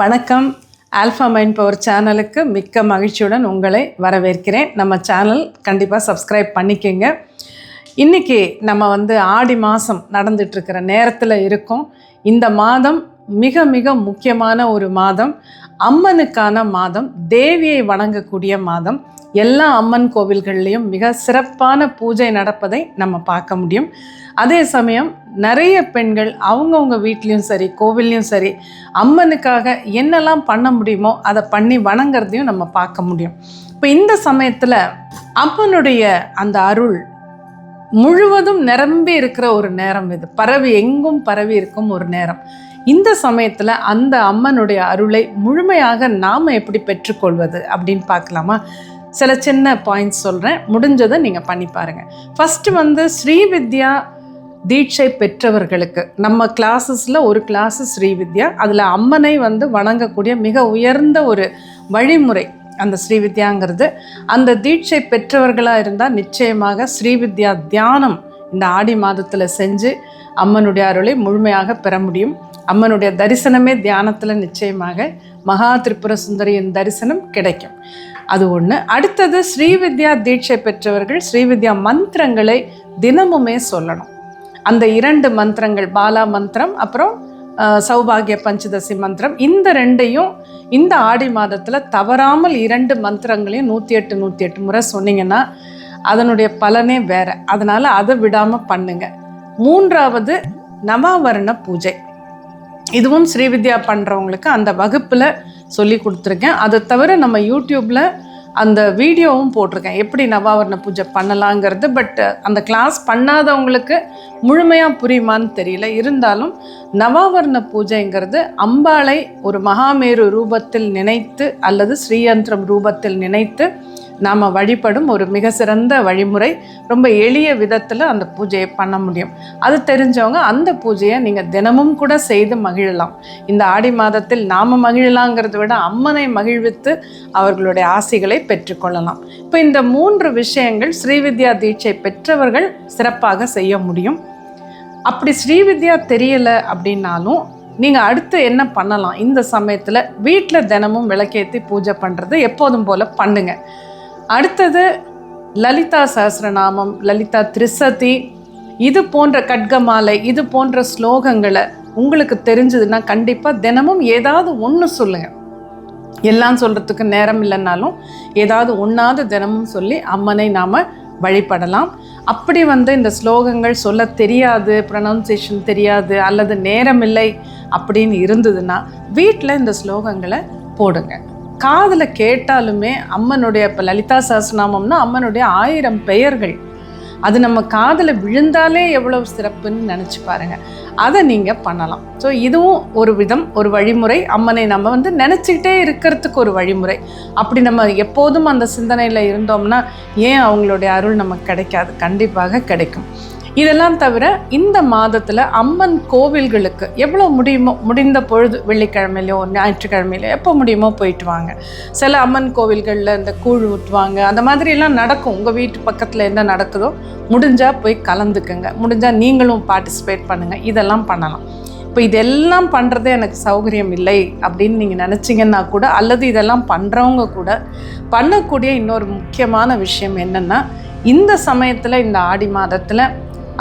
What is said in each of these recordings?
வணக்கம். Alpha mind power சேனலுக்கு மிக்க மகிழ்ச்சியுடன் உங்களை வரவேற்கிறேன். நம்ம சேனல் கண்டிப்பாக சப்ஸ்கிரைப் பண்ணிக்கோங்க. இன்றைக்கி நம்ம வந்து ஆடி மாதம் நடந்துட்டுருக்கிற நேரத்தில் இருக்கோம். இந்த மாதம் மிக மிக முக்கியமான ஒரு மாதம். அம்மனுக்கான மாதம் தேவியை வணங்கக்கூடிய மாதம். எல்லா அம்மன் கோவில்கள்லேயும் மிக சிறப்பான பூஜை நடப்பதை நம்ம பார்க்க முடியும். அதே சமயம் நிறைய பெண்கள் அவங்கவுங்க வீட்லேயும் சரி கோவில்லையும் சரி அம்மனுக்காக என்னெல்லாம் பண்ண முடியுமோ அதை பண்ணி வணங்குறதையும் நம்ம பார்க்க முடியும். இப்போ இந்த சமயத்தில் அம்மனுடைய அந்த அருள் முழுவதும் நிரம்பி இருக்கிற ஒரு நேரம் இது. பரவி எங்கும் பரவி இருக்கும் ஒரு நேரம். இந்த சமயத்தில் அந்த அம்மனுடைய அருளை முழுமையாக நாம் எப்படி பெற்றுக்கொள்வது அப்படின்னு பார்க்கலாமா? சில சின்ன பாயிண்ட்ஸ் சொல்கிறேன் முடிஞ்சதை நீங்கள் பண்ணி பாருங்கள் ஃபஸ்ட்டு வந்து ஸ்ரீவித்யா தீட்சை பெற்றவர்களுக்கு. நம்ம கிளாஸஸில் ஒரு கிளாஸு ஸ்ரீவித்யா அதில் அம்மனை வந்து வணங்கக்கூடிய மிக உயர்ந்த ஒரு வழிமுறை அந்த ஸ்ரீவித்யாங்கிறது. அந்த தீட்சை பெற்றவர்களாக இருந்தால் நிச்சயமாக ஸ்ரீவித்யா தியானம் இந்த ஆடி மாதத்தில் செஞ்சு அம்மனுடைய அருளை முழுமையாக பெற முடியும். அம்மனுடைய தரிசனமே தியானத்தில் நிச்சயமாக மகா திரிபுர சுந்தரியின் தரிசனம் கிடைக்கும். அது ஒன்று அடுத்தது ஸ்ரீவித்யா தீட்சை பெற்றவர்கள் ஸ்ரீவித்யா மந்திரங்களை தினமுமே சொல்லணும். அந்த இரண்டு மந்திரங்கள் பாலா மந்திரம் அப்புறம் சௌபாகிய பஞ்சதசி மந்திரம் இந்த ரெண்டையும் இந்த ஆடி மாதத்தில் தவறாமல் இரண்டு மந்திரங்களையும் நூற்றி எட்டு நூற்றி எட்டு முறை சொன்னீங்கன்னா அதனுடைய பலனே வேறு. அதனால் அதை விடாமல் பண்ணுங்க. மூன்றாவது நவாவரண பூஜை. இதுவும் ஸ்ரீவித்யா பண்ணுறவங்களுக்கு அந்த வகுப்பில் சொல்லி கொடுத்துருக்கேன். அதை தவிர நம்ம யூடியூப்பில் அந்த வீடியோவும் போட்டிருக்கேன். எப்படி நவாவரண பூஜை பண்ணலாங்கிறது பட் அந்த கிளாஸ் பண்ணாதவங்களுக்கு முழுமையாக புரியுமான்னு தெரியல. இருந்தாலும் நவாவரண பூஜைங்கிறது அம்பாளை ஒரு மகாமேரு ரூபத்தில் நினைத்து அல்லது ஸ்ரீயந்திரம் ரூபத்தில் நினைத்து நாம் வழிபடும் ஒரு மிக சிறந்த வழிமுறை. ரொம்ப எளிய விதத்தில் அந்த பூஜையை பண்ண முடியும். அது தெரிஞ்சவங்க அந்த பூஜையை நீங்கள் தினமும் கூட செய்து மகிழலாம். இந்த ஆடி மாதத்தில் நாம் மகிழலாங்கிறத விட அம்மனை மகிழ்வித்து அவர்களுடைய ஆசைகளை பெற்றுக்கொள்ளலாம். இப்போ இந்த மூன்று விஷயங்கள் ஸ்ரீவித்யா தீட்சை பெற்றவர்கள் சிறப்பாக செய்ய முடியும். அப்படி ஸ்ரீவித்யா தெரியலை அப்படின்னாலும் நீங்கள் அடுத்து என்ன பண்ணலாம்? இந்த சமயத்தில் வீட்டில் தினமும் விளக்கேற்றி பூஜை பண்ணுறது எப்போதும் போல் பண்ணுங்கள் அடுத்தது லலிதா சஹஸ்ரநாமம் லலிதா திரிசதி. இது போன்ற கட்கமாலை இது போன்ற ஸ்லோகங்களை உங்களுக்கு தெரிஞ்சதுன்னா கண்டிப்பாக தினமும் ஏதாவது ஒன்று சொல்லுங்கள் எல்லாம் சொல்கிறதுக்கு நேரம் இல்லைன்னாலும் ஏதாவது ஒன்றாவது தினமும் சொல்லி அம்மனை நாம் வழிபடலாம். அப்படி வந்து இந்த ஸ்லோகங்கள் சொல்ல தெரியாது ப்ரொனவுன்சியேஷன் தெரியாது அல்லது நேரம் இல்லை அப்படின்னு இருந்ததுன்னா வீட்டில் இந்த ஸ்லோகங்களை போடுங்க. காதில் கேட்டாலுமே அம்மனுடைய இப்போ லலிதா சஹஸ்ரநாமம்னா அம்மனுடைய ஆயிரம் பெயர்கள். அது நம்ம காதில் விழுந்தாலே எவ்வளவு சிறப்புன்னு நினச்சி பாருங்க. அதை நீங்கள் பண்ணலாம். ஸோ இதுவும் ஒரு விதம் ஒரு வழிமுறை. அம்மனை நம்ம வந்து நினச்சிக்கிட்டே இருக்கிறதுக்கு ஒரு வழிமுறை. அப்படி நம்ம எப்போதும் அந்த சிந்தனையில் இருந்தோம்னா ஏன் அவங்களுடைய அருள் நமக்கு கிடைக்காது? கண்டிப்பாக கிடைக்கும். இதெல்லாம் தவிர இந்த மாதத்தில் அம்மன் கோவில்களுக்கு எவ்வளோ முடியுமோ முடிந்த பொழுது வெள்ளிக்கிழமையிலையோ ஞாயிற்றுக்கிழமையிலையோ எப்போ முடியுமோ போயிட்டு வாங்க. சில அம்மன் கோவில்களில் இந்த கூழ் ஊற்றுவாங்க அந்த மாதிரிலாம் நடக்கும். உங்கள் வீட்டு பக்கத்தில் என்ன நடக்குதோ முடிஞ்சால் போய் கலந்துக்குங்க. முடிஞ்சால் நீங்களும் பார்ட்டிசிபேட் பண்ணுங்கள் இதெல்லாம் பண்ணலாம். இப்போ இதெல்லாம் பண்ணுறதே எனக்கு சௌகரியம் இல்லை அப்படின்னு நீங்கள் நினச்சிங்கன்னா கூட அல்லது இதெல்லாம் பண்ணுறவங்க கூட பண்ணக்கூடிய இன்னொரு முக்கியமான விஷயம் என்னென்னா இந்த சமயத்தில் இந்த ஆடி மாதத்தில்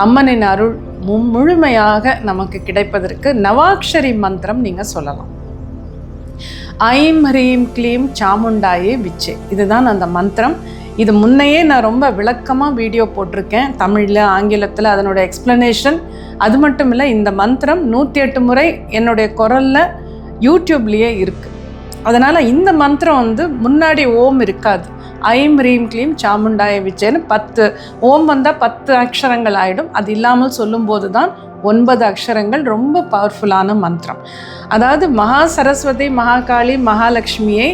அம்மனின் அருள் மு முழுமையாக நமக்கு கிடைப்பதற்கு நவாக்ஷரி மந்திரம் நீங்கள் சொல்லலாம். ஐம் ஹ்ரீம் க்ளீம் சாமுண்டாயே விச்சே. இதுதான் அந்த மந்திரம். இது முன்னையே நான் ரொம்ப விளக்கமாக வீடியோ போட்டிருக்கேன். தமிழில் ஆங்கிலத்தில் அதனுடைய எக்ஸ்ப்ளனேஷன் அது மட்டும் இல்லை இந்த மந்திரம் நூற்றி எட்டு முறை என்னுடைய குரலில் யூடியூப்லேயே இருக்குது அதனால் இந்த மந்திரம் வந்து முன்னாடி ஓம் இருக்காது. ஐம் ரீம் க்ளீம் சாமுண்டாய விச்சேன்னு பத்து. ஓம் வந்தால் பத்து அக்ஷரங்கள் ஆகிடும் அது இல்லாமல் சொல்லும்போது தான் ஒன்பது அக்ஷரங்கள் ரொம்ப பவர்ஃபுல்லான மந்திரம். அதாவது மகா சரஸ்வதி மகாகாளி மகாலட்சுமியை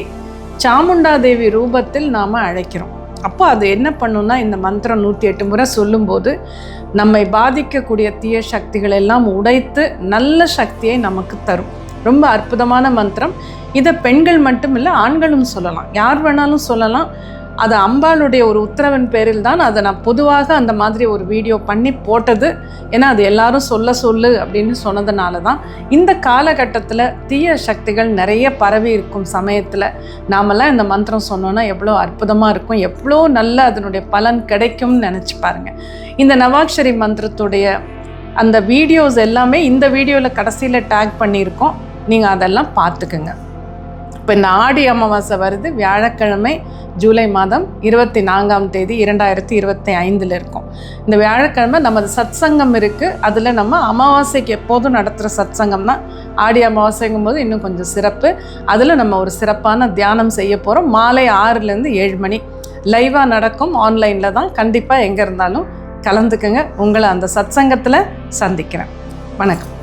சாமுண்டாதேவி ரூபத்தில் நாம் அழைக்கிறோம். அப்போ அது என்ன பண்ணுன்னா இந்த மந்திரம் நூற்றி எட்டு முறை சொல்லும்போது நம்மை பாதிக்கக்கூடிய தீய சக்திகள் எல்லாம் உடைத்து நல்ல சக்தியை நமக்கு தரும். ரொம்ப அற்புதமான மந்திரம். இதை பெண்கள் மட்டும் இல்லை ஆண்களும் சொல்லலாம். யார் வேணாலும் சொல்லலாம். அது அம்பாளுடைய ஒரு உத்தரவின் பேரில் தான் அதை நான் பொதுவாக அந்த மாதிரி ஒரு வீடியோ பண்ணி போட்டது. ஏன்னா அது எல்லாரும் சொல்ல சொல்லு அப்படின்னு சொன்னதுனால தான். இந்த காலகட்டத்தில் தீய சக்திகள் நிறைய பரவி இருக்கும் சமயத்தில். நாமெல்லாம் இந்த மந்திரம் சொன்னோன்னா எவ்வளோ அற்புதமாக இருக்கும் எவ்வளோ நல்ல அதனுடைய பலன் கிடைக்கும்னு நினச்சி பாருங்கள் இந்த நவாக்ஷரி மந்திரத்துடைய அந்த வீடியோஸ் எல்லாமே இந்த வீடியோவில் கடைசியில் டேக் பண்ணியிருக்கோம். நீங்கள் அதெல்லாம் பார்த்துக்குங்க. இப்போ இந்த ஆடி அமாவாசை வருது. வியாழக்கிழமை ஜூலை மாதம் இருபத்தி நான்காம் தேதி இரண்டாயிரத்தி இருபத்தி ஐந்தில் இருக்கும். இந்த வியாழக்கிழமை நமது சத்சங்கம் இருக்குது அதில் நம்ம அமாவாசைக்கு எப்போதும் நடத்துகிற சத்சங்கம் தான். ஆடி அமாவாசைங்கும் போது இன்னும் கொஞ்சம் சிறப்பு. அதில் நம்ம ஒரு சிறப்பான தியானம் செய்ய போகிறோம் மாலை ஆறுலேருந்து ஏழு மணி. லைவாக நடக்கும். ஆன்லைனில் தான். கண்டிப்பாக எங்கே இருந்தாலும் கலந்துக்குங்க. உங்களை அந்த சத்சங்கத்தில் சந்திக்கிறேன். வணக்கம்.